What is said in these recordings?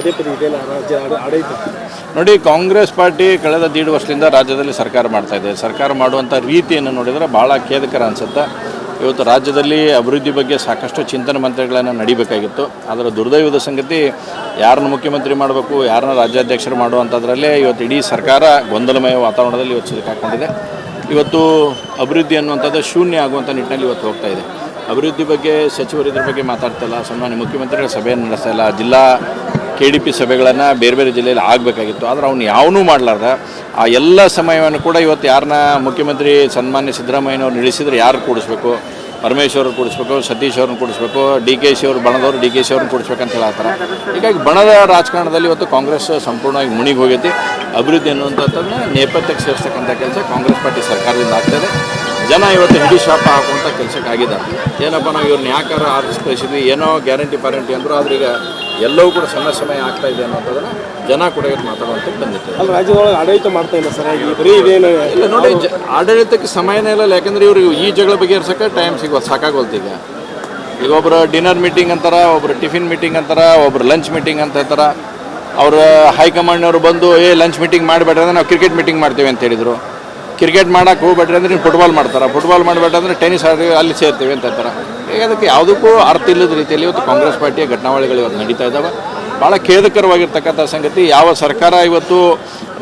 ಪದೇ ಪದೇ ನೋಡಿ, ಕಾಂಗ್ರೆಸ್ ಪಾರ್ಟಿ ಕಳೆದ ದೀಡು ವರ್ಷದಿಂದ ರಾಜ್ಯದಲ್ಲಿ ಸರ್ಕಾರ ಮಾಡ್ತಾ ಇದೆ. ಸರ್ಕಾರ ಮಾಡುವಂಥ ರೀತಿಯನ್ನು ನೋಡಿದರೆ ಭಾಳ ಖೇದಕರ ಅನಿಸುತ್ತೆ. ಇವತ್ತು ರಾಜ್ಯದಲ್ಲಿ ಅಭಿವೃದ್ಧಿ ಬಗ್ಗೆ ಸಾಕಷ್ಟು ಚಿಂತನೆ ಮಂತ್ರಿಗಳನ್ನು ನಡಿಬೇಕಾಗಿತ್ತು. ಅದರ ದುರ್ದೈವದ ಸಂಗತಿ, ಯಾರನ್ನ ಮುಖ್ಯಮಂತ್ರಿ ಮಾಡಬೇಕು, ಯಾರನ್ನ ರಾಜ್ಯಾಧ್ಯಕ್ಷರು ಮಾಡುವಂಥದ್ರಲ್ಲೇ ಇವತ್ತು ಇಡೀ ಸರ್ಕಾರ ಗೊಂದಲಮಯ ವಾತಾವರಣದಲ್ಲಿ ಇವತ್ತು ಸಿಲುಕಾಕೊಂಡಿದೆ ಇವತ್ತು ಅಭಿವೃದ್ಧಿ ಅನ್ನುವಂಥದ್ದು ಶೂನ್ಯ ಆಗುವಂಥ ನಿಟ್ಟಿನಲ್ಲಿ ಇವತ್ತು ಹೋಗ್ತಾ ಇದೆ. ಅಭಿವೃದ್ಧಿ ಬಗ್ಗೆ ಸಚಿವರು ಇದ್ರ ಬಗ್ಗೆ ಮಾತಾಡ್ತಿಲ್ಲ ಸನ್ಮಾನ್ಯ ಮುಖ್ಯಮಂತ್ರಿಗಳ ಸಭೆಯನ್ನು ನಡೆಸ್ತಾ ಇಲ್ಲ. ಜಿಲ್ಲಾ ಕೆ ಡಿ ಪಿ ಸಭೆಗಳನ್ನು ಬೇರೆ ಬೇರೆ ಜಿಲ್ಲೆಯಲ್ಲಿ ಆಗಬೇಕಾಗಿತ್ತು. ಆದರೆ ಅವನು ಯಾವನೂ ಮಾಡಲಾರ್ದ. ಆ ಎಲ್ಲ ಸಮಯವನ್ನು ಕೂಡ ಇವತ್ತು ಯಾರನ್ನ ಮುಖ್ಯಮಂತ್ರಿ ಸನ್ಮಾನ್ಯ ಸಿದ್ದರಾಮಯ್ಯನವ್ರು ನಿಲ್ಲಿಸಿದ್ರೆ ಯಾರು ಕೂಡಿಸ್ಬೇಕು? ಪರಮೇಶ್ವರ್ ಕೂಡಿಸ್ಬೇಕು, ಸತೀಶ್ ಅವ್ರನ್ನ ಕೂಡಿಸ್ಬೇಕು ಡಿ ಕೆ ಶಿ ಅವರು ಬಣದವ್ರು ಡಿ ಕೆ ಶಿ ಅವ್ರನ್ನ ಕೂಡಿಸ್ಬೇಕಂತ ಹೇಳ್ತಾರೆ ಹೀಗಾಗಿ ಬಣದ ರಾಜಕಾರಣದಲ್ಲಿ ಇವತ್ತು ಕಾಂಗ್ರೆಸ್ ಸಂಪೂರ್ಣವಾಗಿ ಮುಣಿಗಿ ಹೋಗೈತಿ ಅಭಿವೃದ್ಧಿ ಅನ್ನುವಂಥದ್ದನ್ನು ನೇಪಥ್ಯಕ್ಕೆ ಸೇರಿಸ್ತಕ್ಕಂಥ ಕೆಲಸ ಕಾಂಗ್ರೆಸ್ ಪಾರ್ಟಿ ಸರ್ಕಾರದಿಂದ ಆಗ್ತದೆ ಜನ ಇವತ್ತು ಹಿಡಿ ಶಾಪ ಹಾಕುವಂಥ ಕೆಲಸಕ್ಕಾಗಿದ್ದಾರೆ. ಏನಪ್ಪ ನಾವು ಇವ್ರನ್ನ ಯಾಕಾರ ಆರಿಸಿ ಕಳಿಸಿದ್ವಿ? ಏನೋ ಗ್ಯಾರಂಟಿ ಪಾರಂಟಿ ಅಂದರು, ಆದ್ರೆ ಈಗ ಎಲ್ಲವೂ ಕೂಡ ಸಮಯ ಸಮಯ ಆಗ್ತಾ ಇದೆ ಅನ್ನೋದನ್ನು ಜನ ಕೂಡ ಇವತ್ತು ಮಾತಾಡುವಂಥದ್ದು ಬಂದಿತ್ತು. ಅಲ್ಲಿ ರಾಜ್ಯದೊಳಗೆ ಆಡಳಿತ ಮಾಡ್ತಾ ಇಲ್ಲ ಸರ್ ಬರೀ ಇದೇನು ಇಲ್ಲ ನೋಡಿ ಜ ಆಡಳಿತಕ್ಕೆ ಸಮಯನೇ ಇಲ್ಲ ಯಾಕಂದ್ರೆ ಇವರು ಈ ಜಗಳ ಬಗೆಹರ್ಸಕ್ಕೆ ಟೈಮ್ ಸಿಗುವ ಸಾಕಾಗೋಲ್ತೀಗ ಈಗ. ಒಬ್ಬರು ಡಿನ್ನರ್ ಮೀಟಿಂಗ್ ಅಂತಾರ ಒಬ್ರು ಟಿಫಿನ್ ಮೀಟಿಂಗ್ ಅಂತಾರ ಒಬ್ರು ಲಂಚ್ ಮೀಟಿಂಗ್ ಅಂತ ಹೇಳ್ತಾರ. ಅವರು ಹೈಕಮಾಂಡ್ನವ್ರು ಬಂದು ಏ ಲಂಚ್ ಮೀಟಿಂಗ್ ಮಾಡಬೇಡ್ರಿ ಅಂದ್ರೆ ನಾವು ಕ್ರಿಕೆಟ್ ಮೀಟಿಂಗ್ ಮಾಡ್ತೀವಿ ಅಂತ ಹೇಳಿದರು. ಕ್ರಿಕೆಟ್ ಮಾಡಕ್ಕೆ ಹೋಗ್ಬೇಡ್ರಿ ಅಂದ್ರೆ ನೀವು ಫುಟ್ಬಾಲ್ ಮಾಡ್ತಾರೆ. ಫುಟ್ಬಾಲ್ ಮಾಡಬೇಡ್ರಿ ಅಂದ್ರೆ ಟೆನಿಸ್ ಆಡ್ತೀವಿ ಅಲ್ಲಿ ಸೇರ್ತೀವಿ ಅಂತ ಹೇಳ್ತಾರೆ. ಅದಕ್ಕೆ ಯಾವುದಕ್ಕೂ ಅರ್ಥ ಇಲ್ಲದ ರೀತಿಯಲ್ಲಿ ಇವತ್ತು ಕಾಂಗ್ರೆಸ್ ಪಾರ್ಟಿಯ ಘಟನಾವಳಿಗಳು ಇವತ್ತು ನಡೀತಾ ಇದ್ದಾವೆ. ಭಾಳ ಖೇದಕರವಾಗಿರ್ತಕ್ಕಂಥ ಸಂಗತಿ, ಯಾವ ಸರ್ಕಾರ ಇವತ್ತು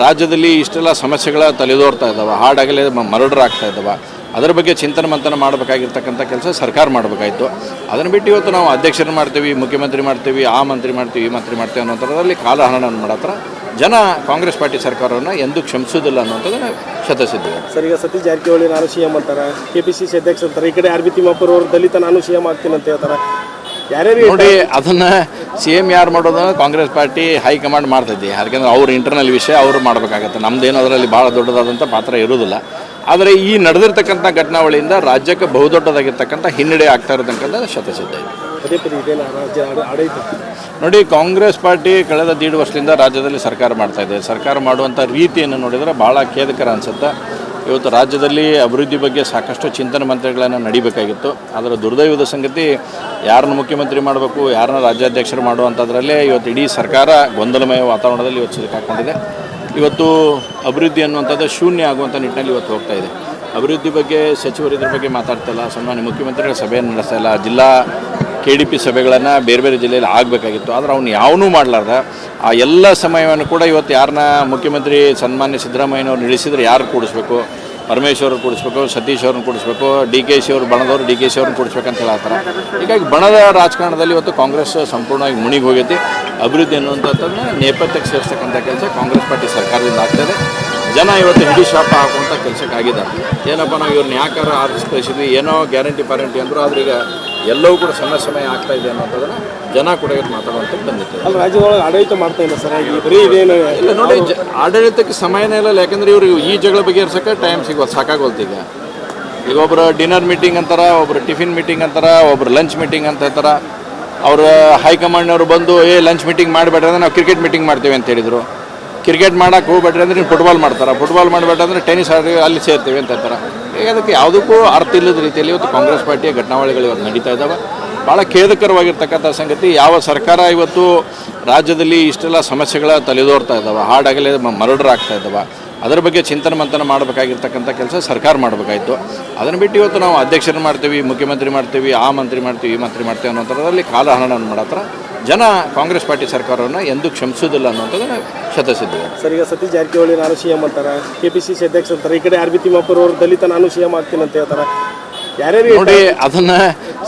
ರಾಜ್ಯದಲ್ಲಿ ಇಷ್ಟೆಲ್ಲ ಸಮಸ್ಯೆಗಳ ತಲೆದೋರ್ತಾ ಇದ್ದಾವೆ, ಹಾಡಾಗಲೇ ಮರ್ಡರ್ ಆಗ್ತಾ ಇದ್ದಾವೆ. ಅದರ ಬಗ್ಗೆ ಚಿಂತನೆ ಮಂಥನ ಮಾಡಬೇಕಾಗಿರ್ತಕ್ಕಂಥ ಕೆಲಸ ಸರ್ಕಾರ ಮಾಡಬೇಕಾಯಿತು. ಅದನ್ನು ಬಿಟ್ಟು ಇವತ್ತು ನಾವು ಅಧ್ಯಕ್ಷರು ಮಾಡ್ತೀವಿ, ಮುಖ್ಯಮಂತ್ರಿ ಮಾಡ್ತೀವಿ, ಆ ಮಂತ್ರಿ ಮಾಡ್ತೀವಿ, ಈ ಮಂತ್ರಿ ಮಾಡ್ತೀವಿ ಅನ್ನೋಂಥದ್ರಲ್ಲಿ ಕಾಲಹರಣವನ್ನು ಮಾಡತ್ರ ಜನ ಕಾಂಗ್ರೆಸ್ ಪಾರ್ಟಿ ಸರ್ಕಾರವನ್ನು ಎಂದೂ ಕ್ಷಮಿಸೋದಿಲ್ಲ ಅನ್ನೋಂಥದ್ದನ್ನು ಶತಸಿದ್ದೇವೆ ಸರ್ ಈಗ ಸತೀಶ್ ಜಾರಕಿಹೊಳಿ ನಾನು ಸಿ ಎಂ ಅಂತಾರೆ ಕೆ ಪಿ ಸಿ ಸಿ ಅಧ್ಯಕ್ಷ ಅಂತಾರೆ ಈ ಕಡೆ ಆರ್ ಬಿ ತಿಮ್ಮಾಪುರ ಅವರು ದಲಿತ ನಾನು ಸಿ ಎಂ ಆಗ್ತೀನಿ ಅಂತ ಹೇಳ್ತಾರೆ. ಯಾರ್ಯಾರು ನೋಡಿ ಅದನ್ನ ಸಿ ಎಂ ಯಾರು ಮಾಡೋದು ಕಾಂಗ್ರೆಸ್ ಪಾರ್ಟಿ ಹೈಕಮಾಂಡ್ ಮಾಡ್ತಿದ್ದೆ ಯಾಕಂದ್ರೆ ಅವ್ರ ಇಂಟರ್ನಲ್ ವಿಷಯ ಅವರು ಮಾಡಬೇಕಾಗತ್ತೆ. ನಮ್ದೇನು ಅದರಲ್ಲಿ ಭಾಳ ದೊಡ್ಡದಾದಂಥ ಪಾತ್ರ ಇರೋದಿಲ್ಲ ಆದರೆ ಈ ನಡೆದಿರ್ತಕ್ಕಂಥ ಘಟನಾವಳಿಯಿಂದ ರಾಜ್ಯಕ್ಕೆ ಬಹುದೊಡ್ಡದಾಗಿರ್ತಕ್ಕಂಥ ಹಿನ್ನಡೆ ಆಗ್ತಾ ಇರತಕ್ಕಂಥ ಶತಸಿದ್ಧ. ನೋಡಿ, ಕಾಂಗ್ರೆಸ್ ಪಾರ್ಟಿ ಕಳೆದ ದೀಡು ವರ್ಷದಿಂದ ರಾಜ್ಯದಲ್ಲಿ ಸರ್ಕಾರ ಮಾಡ್ತಾ ಇದೆ. ಸರ್ಕಾರ ಮಾಡುವಂಥ ರೀತಿಯನ್ನು ನೋಡಿದರೆ ಭಾಳ ಖೇದಕರ ಅನಿಸುತ್ತೆ. ಇವತ್ತು ರಾಜ್ಯದಲ್ಲಿ ಅಭಿವೃದ್ಧಿ ಬಗ್ಗೆ ಸಾಕಷ್ಟು ಚಿಂತನೆ ಮಂತ್ರಿಗಳನ್ನು ನಡಿಬೇಕಾಗಿತ್ತು. ಅದರ ದುರ್ದೈವದ ಸಂಗತಿ, ಯಾರನ್ನ ಮುಖ್ಯಮಂತ್ರಿ ಮಾಡಬೇಕು, ಯಾರನ್ನ ರಾಜ್ಯಾಧ್ಯಕ್ಷರು ಮಾಡುವಂಥದ್ರಲ್ಲೇ ಇವತ್ತು ಇಡೀ ಸರ್ಕಾರ ಗೊಂದಲಮಯ ವಾತಾವರಣದಲ್ಲಿ ಇವತ್ತು ಸಿಲುಕಾಕೊಂಡಿದೆ. ಇವತ್ತು ಅಭಿವೃದ್ಧಿ ಅನ್ನುವಂಥದ್ದು ಶೂನ್ಯ ಆಗುವಂಥ ನಿಟ್ಟಿನಲ್ಲಿ ಇವತ್ತು ಹೋಗ್ತಾ ಇದೆ. ಅಭಿವೃದ್ಧಿ ಬಗ್ಗೆ ಸಚಿವರು ಇದ್ರ ಬಗ್ಗೆ ಮಾತಾಡ್ತಿಲ್ಲ ಸನ್ಮಾನ್ಯ ಮುಖ್ಯಮಂತ್ರಿಗಳ ಸಭೆಯನ್ನು ನಡೆಸ್ತಾ ಇಲ್ಲ. ಜಿಲ್ಲಾ ಕೆ ಡಿ ಪಿ ಸಭೆಗಳನ್ನು ಬೇರೆ ಬೇರೆ ಜಿಲ್ಲೆಯಲ್ಲಿ ಆಗಬೇಕಾಗಿತ್ತು. ಆದರೆ ಅವ್ನು ಯಾವನೂ ಮಾಡಲಾರ್ದ. ಆ ಎಲ್ಲ ಸಮಯವನ್ನು ಕೂಡ ಇವತ್ತು ಯಾರನ್ನ ಮುಖ್ಯಮಂತ್ರಿ ಸನ್ಮಾನ್ಯ ಸಿದ್ದರಾಮಯ್ಯನವ್ರು ನಿಲ್ಲಿಸಿದ್ರೆ ಯಾರು ಕೂಡಿಸ್ಬೇಕು? ಪರಮೇಶ್ವರ್ ಕೂಡಿಸ್ಬೇಕು, ಸತೀಶ್ ಅವ್ರನ್ನ ಕೂಡಿಸ್ಬೇಕು, ಡಿ ಕೆ ಶಿ ಅವರು, ಬಣದವ್ರು ಡಿ ಕೆ ಶಿ ಅವ್ರನ್ನ ಕೂಡಿಸ್ಬೇಕಂತ ಹೇಳ್ತಾರೆ. ಹೀಗಾಗಿ ಬಣದ ರಾಜಕಾರಣದಲ್ಲಿ ಇವತ್ತು ಕಾಂಗ್ರೆಸ್ ಸಂಪೂರ್ಣವಾಗಿ ಮುಣಿಗೆ ಹೋಗೈತಿ. ಅಭಿವೃದ್ಧಿ ಅನ್ನುವಂಥದ್ದನ್ನು ನೇಪಥ್ಯಕ್ಕೆ ಸೇರಿಸ್ತಕ್ಕಂಥ ಕೆಲಸ ಕಾಂಗ್ರೆಸ್ ಪಾರ್ಟಿ ಸರ್ಕಾರದಿಂದ ಆಗ್ತದೆ ಜನ ಇವತ್ತು ಹಿಡಿ ಶಾಪ ಹಾಕುವಂಥ ಕೆಲಸಕ್ಕಾಗಿದ್ದಾರೆ. ಏನಪ್ಪ ನಾವು ಇವ್ರನ್ನ ಯಾಕಾರ ಆರಿಸಿ ಕಳಿಸಿದ್ವಿ? ಏನೋ ಗ್ಯಾರಂಟಿ ಪಾರಂಟಿ ಅಂದರು. ಆದ್ರೆ ಈಗ ಎಲ್ಲವೂ ಕೂಡ ಸಮಯ ಸಮಯ ಆಗ್ತಾ ಇದೆ ಅನ್ನೋದನ್ನ ಜನ ಕೂಡ ಇವತ್ತು ಮಾತಾಡುವಂಥದ್ದು ಬಂದಿತ್ತು. ಅಲ್ಲಿ ರಾಜ್ಯದೊಳಗೆ ಆಡಳಿತ ಮಾಡ್ತಾ ಇಲ್ಲ ಸರಿಯಾಗಿ ಬರೀ ಇದೇನು ಇಲ್ಲ ನೋಡಿ ಜ ಆಡಳಿತಕ್ಕೆ ಸಮಯನೇ ಇಲ್ಲ ಯಾಕಂದ್ರೆ ಇವರು ಈ ಜಗಳ ಬಗೆಹರ್ಸಕ್ಕೆ ಟೈಮ್ ಸಿಗೋದು ಸಾಕಾಗೋಲ್ತು ಈಗ. ಈಗ ಒಬ್ರು ಡಿನ್ನರ್ ಮೀಟಿಂಗ್ ಅಂತಾರ ಒಬ್ರು ಟಿಫಿನ್ ಮೀಟಿಂಗ್ ಅಂತಾರ ಒಬ್ರು ಲಂಚ್ ಮೀಟಿಂಗ್ ಅಂತ ಹೇಳ್ತಾರ. ಅವ್ರ ಹೈಕಮಾಂಡ್ನವ್ರು ಬಂದು ಏ ಲಂಚ್ ಮೀಟಿಂಗ್ ಮಾಡಬೇಡ್ರಿ ಅಂದ್ರೆ ನಾವು ಕ್ರಿಕೆಟ್ ಮೀಟಿಂಗ್ ಮಾಡ್ತೀವಿ ಅಂತ ಹೇಳಿದ್ರು. ಕ್ರಿಕೆಟ್ ಮಾಡಕ್ಕೆ ಹೋಗ್ಬೇಡ್ರಿ ಅಂದ್ರೆ ನೀವು ಫುಟ್ಬಾಲ್ ಮಾಡ್ತಾರೆ. ಫುಟ್ಬಾಲ್ ಮಾಡಬೇಡ್ರಿ ಅಂದ್ರೆ ಟೆನಿಸ್ ಆಡ್ತೀವಿ ಅಲ್ಲಿ ಸೇರ್ತೀವಿ ಅಂತ ಹೇಳ್ತಾರೆ. ಅದಕ್ಕೆ ಯಾವುದಕ್ಕೂ ಅರ್ಥ ಇಲ್ಲದ ರೀತಿಯಲ್ಲಿ ಇವತ್ತು ಕಾಂಗ್ರೆಸ್ ಪಾರ್ಟಿಯ ಘಟನಾವಳಿಗಳು ಇವತ್ತು ನಡೀತಾ ಇದ್ದಾವೆ. ಭಾಳ ಖೇದಕರವಾಗಿರ್ತಕ್ಕಂಥ ಸಂಗತಿ. ಯಾವ ಸರ್ಕಾರ ಇವತ್ತು ರಾಜ್ಯದಲ್ಲಿ ಇಷ್ಟೆಲ್ಲ ಸಮಸ್ಯೆಗಳ ತಲೆದೋರ್ತಾ ಇದ್ದಾವೆ, ಹಾಡಾಗಲೇ ಮರ್ಡರ್ ಆಗ್ತಾ ಇದ್ದಾವೆ. ಅದರ ಬಗ್ಗೆ ಚಿಂತನೆ ಮಂಥನ ಮಾಡಬೇಕಾಗಿರ್ತಕ್ಕಂಥ ಕೆಲಸ ಸರ್ಕಾರ ಮಾಡಬೇಕಾಯಿತು. ಅದನ್ನು ಬಿಟ್ಟು ಇವತ್ತು ನಾವು ಅಧ್ಯಕ್ಷರು ಮಾಡ್ತೀವಿ, ಮುಖ್ಯಮಂತ್ರಿ ಮಾಡ್ತೀವಿ, ಆ ಮಂತ್ರಿ ಮಾಡ್ತೀವಿ, ಈ ಮಂತ್ರಿ ಮಾಡ್ತೀವಿ ಅನ್ನೋಂಥದ್ರಲ್ಲಿ ಕಾಲಹರಣವನ್ನು ಮಾಡತ್ರ ಜನ ಕಾಂಗ್ರೆಸ್ ಪಾರ್ಟಿ ಸರ್ಕಾರವನ್ನು ಎಂದೂ ಕ್ಷಮಿಸೋದಿಲ್ಲ ಅನ್ನೋದನ್ನ ಶತಸಿದ್ದೇವೆ ಸರ್ ಈಗ ಸತೀಶ್ ಜಾರಕಿಹೊಳಿ ನಾನು ಸಿ ಎಂ ಅಂತಾರೆ ಕೆ ಪಿ ಸಿ ಸಿ ಅಧ್ಯಕ್ಷ ಅಂತಾರೆ ಈ ಕಡೆ ಆರ್ ಬಿ ತಿಮ್ಮಾಪುರ ಅವರು ದಲಿತ ನಾನು ಸಿ ಎಂ ಆಗ್ತೀನಿ ಅಂತ ಹೇಳ್ತಾರೆ. ಯಾರ್ಯಾರು ನೋಡಿ ಅದನ್ನ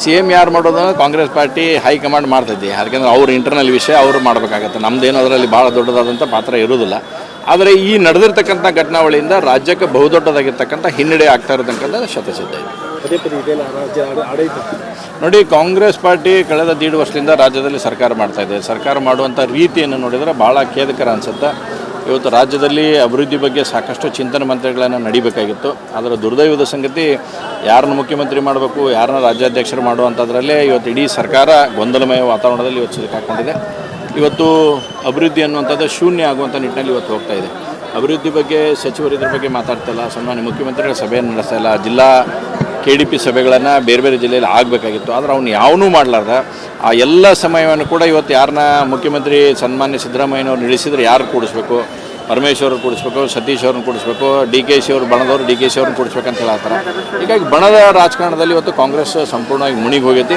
ಸಿ ಎಂ ಯಾರು ಮಾಡೋದು? ಕಾಂಗ್ರೆಸ್ ಪಾರ್ಟಿ ಹೈಕಮಾಂಡ್ ಮಾಡ್ತಿದ್ದೆ ಯಾಕೆಂದ್ರೆ ಅವ್ರ ಇಂಟರ್ನಲ್ ವಿಷಯ ಅವರು ಮಾಡಬೇಕಾಗತ್ತೆ. ನಮ್ದೇನು ಅದರಲ್ಲಿ ಭಾಳ ದೊಡ್ಡದಾದಂಥ ಪಾತ್ರ ಇರೋದಿಲ್ಲ ಆದರೆ ಈ ನಡೆದಿರ್ತಕ್ಕಂಥ ಘಟನಾವಳಿಯಿಂದ ರಾಜ್ಯಕ್ಕೆ ಬಹುದೊಡ್ಡದಾಗಿರ್ತಕ್ಕಂಥ ಹಿನ್ನಡೆ ಆಗ್ತಾ ಇರತಕ್ಕಂಥ ಶತಸಿದ್ಧ. ಇದೆ ನೋಡಿ, ಕಾಂಗ್ರೆಸ್ ಪಾರ್ಟಿ ಕಳೆದ ದೀಡು ವರ್ಷದಿಂದ ರಾಜ್ಯದಲ್ಲಿ ಸರ್ಕಾರ ಮಾಡ್ತಾ ಇದೆ. ಸರ್ಕಾರ ಮಾಡುವಂಥ ರೀತಿಯನ್ನು ನೋಡಿದರೆ ಭಾಳ ಖೇದಕರ ಅನಿಸುತ್ತೆ. ಇವತ್ತು ರಾಜ್ಯದಲ್ಲಿ ಅಭಿವೃದ್ಧಿ ಬಗ್ಗೆ ಸಾಕಷ್ಟು ಚಿಂತನೆ ಮಂತ್ರಿಗಳನ್ನು ನಡಿಬೇಕಾಗಿತ್ತು. ಅದರ ದುರ್ದೈವದ ಸಂಗತಿ, ಯಾರನ್ನ ಮುಖ್ಯಮಂತ್ರಿ ಮಾಡಬೇಕು, ಯಾರನ್ನ ರಾಜ್ಯಾಧ್ಯಕ್ಷರು ಮಾಡುವಂಥದ್ರಲ್ಲೇ ಇವತ್ತು ಇಡೀ ಸರ್ಕಾರ ಗೊಂದಲಮಯ ವಾತಾವರಣದಲ್ಲಿ ಇವತ್ತು ಹಾಕೊಂಡಿದೆ. ಇವತ್ತು ಅಭಿವೃದ್ಧಿ ಅನ್ನುವಂಥದ್ದು ಶೂನ್ಯ ಆಗುವಂಥ ನಿಟ್ಟಿನಲ್ಲಿ ಇವತ್ತು ಹೋಗ್ತಾ ಇದೆ. ಅಭಿವೃದ್ಧಿ ಬಗ್ಗೆ ಸಚಿವರು ಇದ್ರ ಬಗ್ಗೆ ಮಾತಾಡ್ತಿಲ್ಲ ಸನ್ಮಾನ್ಯ ಮುಖ್ಯಮಂತ್ರಿಗಳ ಸಭೆಯನ್ನು ನಡೆಸ್ತಾ ಇಲ್ಲ. ಜಿಲ್ಲಾ ಕೆ ಡಿ ಪಿ ಸಭೆಗಳನ್ನು ಬೇರೆ ಬೇರೆ ಜಿಲ್ಲೆಯಲ್ಲಿ ಆಗಬೇಕಾಗಿತ್ತು. ಆದರೆ ಅವನು ಯಾವನೂ ಮಾಡಲಾರ್ದ. ಆ ಎಲ್ಲ ಸಮಯವನ್ನು ಕೂಡ ಇವತ್ತು ಯಾರನ್ನ ಮುಖ್ಯಮಂತ್ರಿ ಸನ್ಮಾನ್ಯ ಸಿದ್ದರಾಮಯ್ಯನವ್ರು ನಿಲ್ಲಿಸಿದ್ರೆ ಯಾರು ಕೂಡಿಸ್ಬೇಕು? ಪರಮೇಶ್ವರ್ ಕೂಡಿಸ್ಬೇಕು, ಸತೀಶ್ ಅವ್ರನ್ನ ಕೂಡಿಸ್ಬೇಕು ಡಿ ಕೆ ಶಿ ಅವರು ಬಣದವ್ರು ಡಿ ಕೆ ಶಿ ಅವ್ರನ್ನ ಕೂಡಿಸ್ಬೇಕಂತ ಹೇಳ್ತಾರೆ ಹೀಗಾಗಿ ಬಣದ ರಾಜಕಾರಣದಲ್ಲಿ ಇವತ್ತು ಕಾಂಗ್ರೆಸ್ ಸಂಪೂರ್ಣವಾಗಿ ಮುಣಿಗೆ ಹೋಗೈತಿ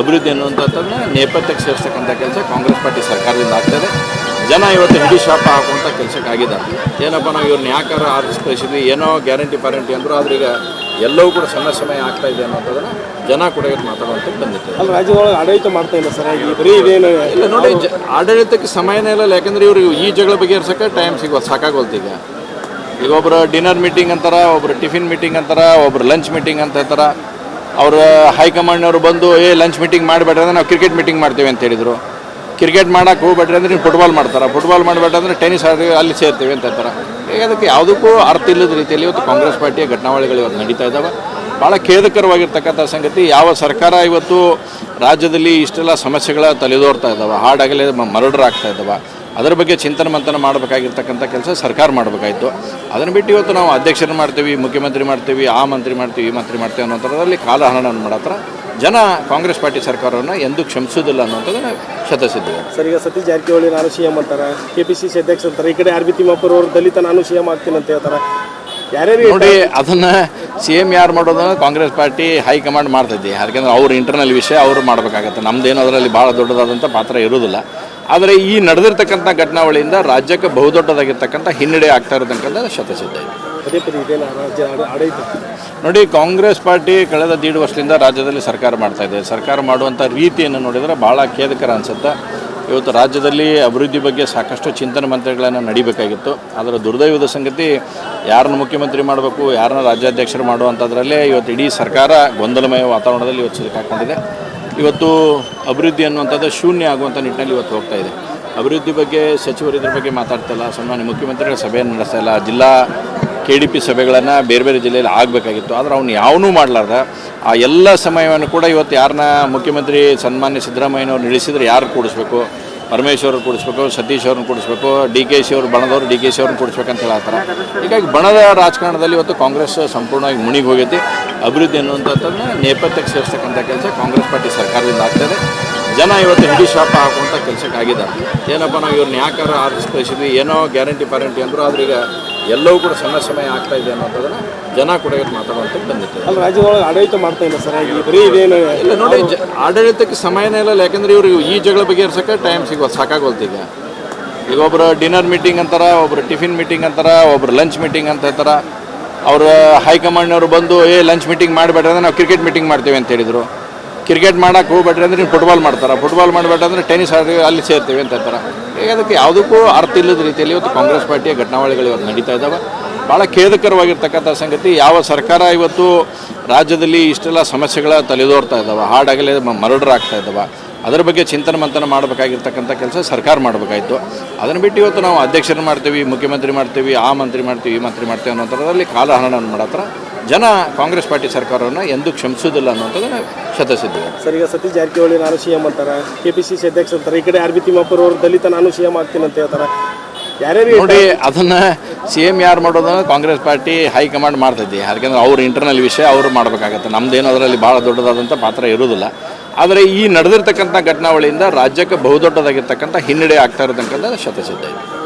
ಅಭಿವೃದ್ಧಿ ಅನ್ನುವಂಥದ್ದನ್ನು ನೇಪಥ್ಯಕ್ಕೆ ಸೇರಿಸ್ತಕ್ಕಂಥ ಕೆಲಸ ಕಾಂಗ್ರೆಸ್ ಪಾರ್ಟಿ ಸರ್ಕಾರದಿಂದ ಆಗ್ತದೆ ಜನ ಇವತ್ತು ಹಿಡಿ ಶಾಪ ಹಾಕುವಂಥ ಕೆಲಸಕ್ಕಾಗಿದ್ದಾರೆ. ಏನಪ್ಪ ನಾವು ಇವ್ರನ್ನ ಯಾಕಾರ ಆರಿಸಿ ಕಳಿಸಿದ್ವಿ, ಏನೋ ಗ್ಯಾರಂಟಿ ಪಾರಂಟಿ ಅಂದರು ಆದ್ರೆ ಈಗ ಎಲ್ಲವೂ ಕೂಡ ಸಮಯ ಸಮಯ ಆಗ್ತಾ ಇದೆ ಅನ್ನೋದನ್ನ ಜನ ಕೂಡ ಇವತ್ತು ಮಾತಾಡುವಂಥದ್ದು ಬಂದಿತ್ತು. ಅಲ್ಲಿ ರಾಜ್ಯದೊಳಗೆ ಆಡಳಿತ ಮಾಡ್ತಾ ಇಲ್ಲ ಸರ್ ಬರೀ ಇದೇನು ಇಲ್ಲ ನೋಡಿ ಜ ಆಡಳಿತಕ್ಕೆ ಸಮಯನೇ ಇಲ್ಲ ಯಾಕಂದ್ರೆ ಇವ್ರಿಗೆ ಈ ಜಗಳ ಬಗೆಹರ್ಸಕ್ಕೆ ಟೈಮ್ ಸಿಗೋ ಸಾಕಾಗೋಲ್ತು ಈಗ. ಈಗ ಒಬ್ಬರು ಡಿನ್ನರ್ ಮೀಟಿಂಗ್ ಅಂತಾರ ಒಬ್ರು ಟಿಫಿನ್ ಮೀಟಿಂಗ್ ಅಂತಾರ ಒಬ್ರು ಲಂಚ್ ಮೀಟಿಂಗ್ ಅಂತ ಹೇಳ್ತಾರ. ಅವ್ರ ಹೈಕಮಾಂಡ್ನವ್ರು ಬಂದು ಏ ಲಂಚ್ ಮೀಟಿಂಗ್ ಮಾಡಬೇಡ್ರಿ ಅಂದ್ರೆ ನಾವು ಕ್ರಿಕೆಟ್ ಮೀಟಿಂಗ್ ಮಾಡ್ತೀವಿ ಅಂತ ಹೇಳಿದರು. ಕ್ರಿಕೆಟ್ ಮಾಡಕ್ಕೆ ಹೋಗ್ಬೇಡ್ರಿ ಅಂದ್ರೆ ನೀವು ಫುಟ್ಬಾಲ್ ಮಾಡ್ತಾರೆ. ಫುಟ್ಬಾಲ್ ಮಾಡಬೇಡ್ರಿ ಅಂದ್ರೆ ಟೆನಿಸ್ ಆಡಿ ಅಲ್ಲಿ ಸೇರ್ತೀವಿ ಅಂತ ಹೇಳ್ತಾರೆ. ಅದಕ್ಕೆ ಯಾವುದಕ್ಕೂ ಅರ್ಥ ಇಲ್ಲದ ರೀತಿಯಲ್ಲಿ ಇವತ್ತು ಕಾಂಗ್ರೆಸ್ ಪಾರ್ಟಿಯ ಘಟನಾವಳಿಗಳು ಇವತ್ತು ನಡೀತಾ ಇದ್ದಾವೆ ಭಾಳ ಖೇದಕರವಾಗಿರ್ತಕ್ಕಂಥ ಸಂಗತಿ, ಯಾವ ಸರ್ಕಾರ ಇವತ್ತು ರಾಜ್ಯದಲ್ಲಿ ಇಷ್ಟೆಲ್ಲ ಸಮಸ್ಯೆಗಳ ತಲೆದೋರ್ತಾ ಇದ್ದಾವೆ ಹಾಡಾಗಲೇ ಮರ್ಡರ್ ಆಗ್ತಾ ಇದ್ದಾವೆ ಅದರ ಬಗ್ಗೆ ಚಿಂತನೆ ಮಂಥನ ಮಾಡಬೇಕಾಗಿರ್ತಕ್ಕಂಥ ಕೆಲಸ ಸರ್ಕಾರ ಮಾಡಬೇಕಾಯಿತು. ಅದನ್ನು ಬಿಟ್ಟು ಇವತ್ತು ನಾವು ಅಧ್ಯಕ್ಷರನ್ನ ಮಾಡ್ತೀವಿ, ಮುಖ್ಯಮಂತ್ರಿ ಮಾಡ್ತೀವಿ, ಆ ಮಂತ್ರಿ ಮಾಡ್ತೀವಿ, ಈ ಮಂತ್ರಿ ಮಾಡ್ತೀವಿ ಅನ್ನೋ ಥರದಲ್ಲಿ ಕಾಲಹರಣ ಮಾಡತ್ರ ಜನ ಕಾಂಗ್ರೆಸ್ ಪಾರ್ಟಿ ಸರ್ಕಾರವನ್ನು ಎಂದೂ ಕ್ಷಮಿಸೋದಿಲ್ಲ ಅನ್ನೋದನ್ನು ಶತಸಿದ್ಧ ಸರ್ ಈಗ ಸತೀಶ್ ಜಾರಕಿಹೊಳಿ ನಾನು ಸಿ ಎಂ ಅಂತಾರೆ ಕೆ ಪಿ ಸಿ ಸಿ ಅಧ್ಯಕ್ಷ ಅಂತಾರೆ ಈ ಕಡೆ ಆರ್ ಬಿ ತಿಮ್ಮಪ್ಪರು ಅವರು ದಲಿತ ನಾನು ಸಿ ಎಂ ಆಗ್ತೀನಿ ಅಂತ ಹೇಳ್ತಾರೆ. ಯಾರ್ಯಾರು ನೋಡಿ ಅದನ್ನು ಸಿ ಎಂ ಯಾರು ಮಾಡೋದನ್ನು ಕಾಂಗ್ರೆಸ್ ಪಾರ್ಟಿ ಹೈಕಮಾಂಡ್ ಮಾಡ್ತೈತಿ ಯಾಕೆಂದ್ರೆ ಅವ್ರ ಇಂಟರ್ನಲ್ ವಿಷಯ ಅವರು ಮಾಡಬೇಕಾಗತ್ತೆ. ನಮ್ದೇನು ಅದರಲ್ಲಿ ಭಾಳ ದೊಡ್ಡದಾದಂಥ ಪಾತ್ರ ಇರೋದಿಲ್ಲ ಆದರೆ ಈ ನಡೆದಿರ್ತಕ್ಕಂಥ ಘಟನಾವಳಿಯಿಂದ ರಾಜ್ಯಕ್ಕೆ ಬಹುದೊಡ್ಡದಾಗಿರ್ತಕ್ಕಂಥ ಹಿನ್ನಡೆ ಆಗ್ತಾ ಇರತಕ್ಕಂಥ ಶತಸಿದ್ಧ ಇದೆ ಪದೇ ಪದೇ ಇದೆಲ್ಲ ರಾಜ್ಯ ನೋಡಿ, ಕಾಂಗ್ರೆಸ್ ಪಾರ್ಟಿ ಕಳೆದ ದೀಡ್ ವರ್ಷದಿಂದ ರಾಜ್ಯದಲ್ಲಿ ಸರ್ಕಾರ ಮಾಡ್ತಾ ಇದೆ. ಸರ್ಕಾರ ಮಾಡುವಂಥ ರೀತಿಯನ್ನು ನೋಡಿದರೆ ಭಾಳ ಖೇದಕರ ಅನಿಸುತ್ತೆ. ಇವತ್ತು ರಾಜ್ಯದಲ್ಲಿ ಅಭಿವೃದ್ಧಿ ಬಗ್ಗೆ ಸಾಕಷ್ಟು ಚಿಂತನೆ ಮಂತ್ರಿಗಳನ್ನು ನಡಿಬೇಕಾಗಿತ್ತು. ಆದರೆ ದುರ್ದೈವದ ಸಂಗತಿ, ಯಾರನ್ನ ಮುಖ್ಯಮಂತ್ರಿ ಮಾಡಬೇಕು, ಯಾರನ್ನ ರಾಜ್ಯಾಧ್ಯಕ್ಷರು ಮಾಡುವಂಥದ್ರಲ್ಲೇ ಇವತ್ತು ಇಡೀ ಸರ್ಕಾರ ಗೊಂದಲಮಯ ವಾತಾವರಣದಲ್ಲಿ ಇವತ್ತು ಸಿಲುಕಾಕೊಂಡಿದೆ ಇವತ್ತು ಅಭಿವೃದ್ಧಿ ಅನ್ನುವಂಥದ್ದು ಶೂನ್ಯ ಆಗುವಂಥ ನಿಟ್ಟಿನಲ್ಲಿ ಇವತ್ತು ಹೋಗ್ತಾ ಇದೆ. ಅಭಿವೃದ್ಧಿ ಬಗ್ಗೆ ಸಚಿವರು ಇದ್ರ ಬಗ್ಗೆ ಮಾತಾಡ್ತಿಲ್ಲ ಸನ್ಮಾನ್ಯ ಮುಖ್ಯಮಂತ್ರಿಗಳ ಸಭೆಯನ್ನು ನಡೆಸ್ತಾ ಇಲ್ಲ. ಜಿಲ್ಲಾ ಕೆ ಡಿ ಪಿ ಸಭೆಗಳನ್ನು ಬೇರೆ ಬೇರೆ ಜಿಲ್ಲೆಯಲ್ಲಿ ಆಗಬೇಕಾಗಿತ್ತು. ಆದರೆ ಅವ್ನು ಯಾವನೂ ಮಾಡಲಾರ್ದ. ಆ ಎಲ್ಲ ಸಮಯವನ್ನು ಕೂಡ ಇವತ್ತು ಯಾರನ್ನ ಮುಖ್ಯಮಂತ್ರಿ ಸನ್ಮಾನ್ಯ ಸಿದ್ದರಾಮಯ್ಯನವ್ರು ನಿಲ್ಲಿಸಿದ್ರೆ ಯಾರು ಕೂಡಿಸ್ಬೇಕು? ಪರಮೇಶ್ವರ್ ಕೂಡಿಸ್ಬೇಕು ಸತೀಶ್ ಅವ್ರನ್ನ ಕೂಡಿಸ್ಬೇಕು, ಡಿ ಕೆ ಸಿ ಅವರು ಬಣದವ್ರು ಡಿ ಕೆ ಶಿ ಅವ್ರನ್ನ ಕೂಡಿಸ್ಬೇಕಂತ ಹೇಳತ್ತಾರ ಹೀಗಾಗಿ ಬಣದ ರಾಜಕಾರಣದಲ್ಲಿ ಇವತ್ತು ಕಾಂಗ್ರೆಸ್ ಸಂಪೂರ್ಣವಾಗಿ ಮುಣಿಗೆ ಹೋಗೈತಿ. ಅಭಿವೃದ್ಧಿ ಅನ್ನುವಂಥದ್ದನ್ನು ನೇಪಥ್ಯಕ್ಕೆ ಸೇರಿಸ್ತಕ್ಕಂಥ ಕೆಲಸ ಕಾಂಗ್ರೆಸ್ ಪಾರ್ಟಿ ಸರ್ಕಾರದಿಂದ ಆಗ್ತದೆ ಜನ ಇವತ್ತು ಹಿಡಿ ಶಾಪ ಹಾಕುವಂಥ ಕೆಲಸಕ್ಕಾಗಿದ್ದಾರೆ. ಏನಪ್ಪ ನಾವು ಇವ್ರನ್ನ ಯಾಕಾರ ಆರ್ಸ್ ಕಳಿಸಿದ್ವಿ ಏನೋ ಗ್ಯಾರಂಟಿ ಪ್ಯಾರಂಟಿ ಅಂದರು ಆದ್ರೆ ಈಗ ಎಲ್ಲವೂ ಕೂಡ ಸಣ್ಣ ಸಮಯ ಆಗ್ತಾ ಇದೆ ಅನ್ನೋದನ್ನು ಜನ ಕೂಡ ಇವತ್ತು ಮಾತಾಡುವಂಥದ್ದು ಬಂದಿತ್ತು ಅಲ್ಲಿ ರಾಜ್ಯದೊಳಗೆ ಆಡಳಿತ ಮಾಡ್ತಾ ಇಲ್ಲ ಸರ್ ಬರೀ ಇದೇನು ಇಲ್ಲ ನೋಡಿ ಆಡಳಿತಕ್ಕೆ ಸಮಯನೇ ಇಲ್ಲ ಯಾಕಂದ್ರೆ ಇವ್ರಿಗೆ ಈ ಜಗಳ ಬಗೆಹರ್ಸಕ್ಕೆ ಟೈಮ್ ಸಿಗೋ ಸಾಕಾಗೋಲ್ತೀಗ ಈಗ ಒಬ್ಬರು ಡಿನ್ನರ್ ಮೀಟಿಂಗ್ ಅಂತಾರೆ ಒಬ್ಬರು ಟಿಫಿನ್ ಮೀಟಿಂಗ್ ಅಂತಾರೆ ಒಬ್ಬರು ಲಂಚ್ ಮೀಟಿಂಗ್ ಅಂತ ಹೇಳ್ತಾರೆ. ಅವರು ಹೈಕಮಾಂಡ್ನವರು ಬಂದು ಏ ಲಂಚ್ ಮೀಟಿಂಗ್ ಮಾಡಬೇಡ್ರೆ ನಾವು ಕ್ರಿಕೆಟ್ ಮೀಟಿಂಗ್ ಮಾಡ್ತೀವಿ ಅಂತ ಹೇಳಿದರು. ಕ್ರಿಕೆಟ್ ಮಾಡಕ್ಕೆ ಹೋಗ್ಬೇಡ್ರಿ ಅಂದ್ರೆ ನೀವು ಫುಟ್ಬಾಲ್ ಮಾಡ್ತಾರೆ. ಫುಟ್ಬಾಲ್ ಮಾಡಬೇಡ್ರಂದ್ರೆ ಟೆನಿಸ್ ಆಡಿ ಅಲ್ಲಿ ಸೇರ್ತೀವಿ ಅಂತ ಹೇಳ್ತಾರೆ. ಈಗ ಅದಕ್ಕೆ ಯಾವುದಕ್ಕೂ ಅರ್ಥ ಇಲ್ಲದ ರೀತಿಯಲ್ಲಿ ಇವತ್ತು ಕಾಂಗ್ರೆಸ್ ಪಾರ್ಟಿಯ ಘಟನಾವಳಿಗಳು ಇವತ್ತು ನಡೀತಾ ಇದ್ದಾವೆ ಭಾಳ ಖೇದಕರವಾಗಿರ್ತಕ್ಕಂಥ ಸಂಗತಿ, ಯಾವ ಸರ್ಕಾರ ಇವತ್ತು ರಾಜ್ಯದಲ್ಲಿ ಇಷ್ಟೆಲ್ಲ ಸಮಸ್ಯೆಗಳ ತಲೆದೋರ್ತಾ ಇದ್ದಾವೆ ಹಾಡಾಗಲೇ ಮರಡರ್ ಆಗ್ತಾ ಇದ್ದಾವೆ ಅದರ ಬಗ್ಗೆ ಚಿಂತನೆ ಮಂಥನ ಮಾಡಬೇಕಾಗಿರ್ತಕ್ಕಂಥ ಕೆಲಸ ಸರ್ಕಾರ ಮಾಡಬೇಕಾಯಿತು. ಅದನ್ನು ಬಿಟ್ಟು ಇವತ್ತು ನಾವು ಅಧ್ಯಕ್ಷರನ್ನ ಮಾಡ್ತೀವಿ, ಮುಖ್ಯಮಂತ್ರಿ ಮಾಡ್ತೀವಿ, ಆ ಮಂತ್ರಿ ಮಾಡ್ತೀವಿ, ಈ ಮಂತ್ರಿ ಮಾಡ್ತೀವಿ ಅನ್ನೋ ಥರದಲ್ಲಿ ಕಾಲಹರಣ ಮಾಡತ್ರ ಜನ ಕಾಂಗ್ರೆಸ್ ಪಾರ್ಟಿ ಸರ್ಕಾರವನ್ನು ಎಂದೂ ಕ್ಷಮಿಸೋದಿಲ್ಲ ಅನ್ನೋಂಥದ್ದನ್ನು ಶತಸಿದ್ಧ ಸರ್ ಈಗ ಸತೀಶ್ ಜಾರಕಿಹೊಳಿ ನಾನು ಸಿ ಎಂ ಅಂತಾರೆ ಕೆ ಪಿ ಸಿ ಸಿ ಅಧ್ಯಕ್ಷ ಅಂತಾರೆ ಈ ಕಡೆ ಆರ್ ಬಿ ತಿಮ್ಮಾಪುರ ಅವರು ದಲಿತ ನಾನು ಸಿ ಎಂ ಆಗ್ತೀನಿ ಅಂತ ಹೇಳ್ತಾರೆ. ಯಾರ್ಯಾರು ನೋಡಿ ಅದನ್ನು ಸಿ ಎಂ ಯಾರು ಮಾಡೋದನ್ನು ಕಾಂಗ್ರೆಸ್ ಪಾರ್ಟಿ ಹೈಕಮಾಂಡ್ ಮಾಡ್ತೈತಿ ಯಾಕೆಂದ್ರೆ ಅವ್ರ ಇಂಟರ್ನಲ್ ವಿಷಯ ಅವರು ಮಾಡಬೇಕಾಗತ್ತೆ. ನಮ್ದೇನು ಅದರಲ್ಲಿ ಭಾಳ ದೊಡ್ಡದಾದಂಥ ಪಾತ್ರ ಇರೋದಿಲ್ಲ ಆದರೆ ಈ ನಡೆದಿರ್ತಕ್ಕಂಥ ಘಟನಾವಳಿಯಿಂದ ರಾಜ್ಯಕ್ಕೆ ಬಹುದೊಡ್ಡದಾಗಿರ್ತಕ್ಕಂಥ ಹಿನ್ನಡೆ ಆಗ್ತಾ ಇರತಕ್ಕಂಥ ಶತಸಿದ್ಧ ಇದೆ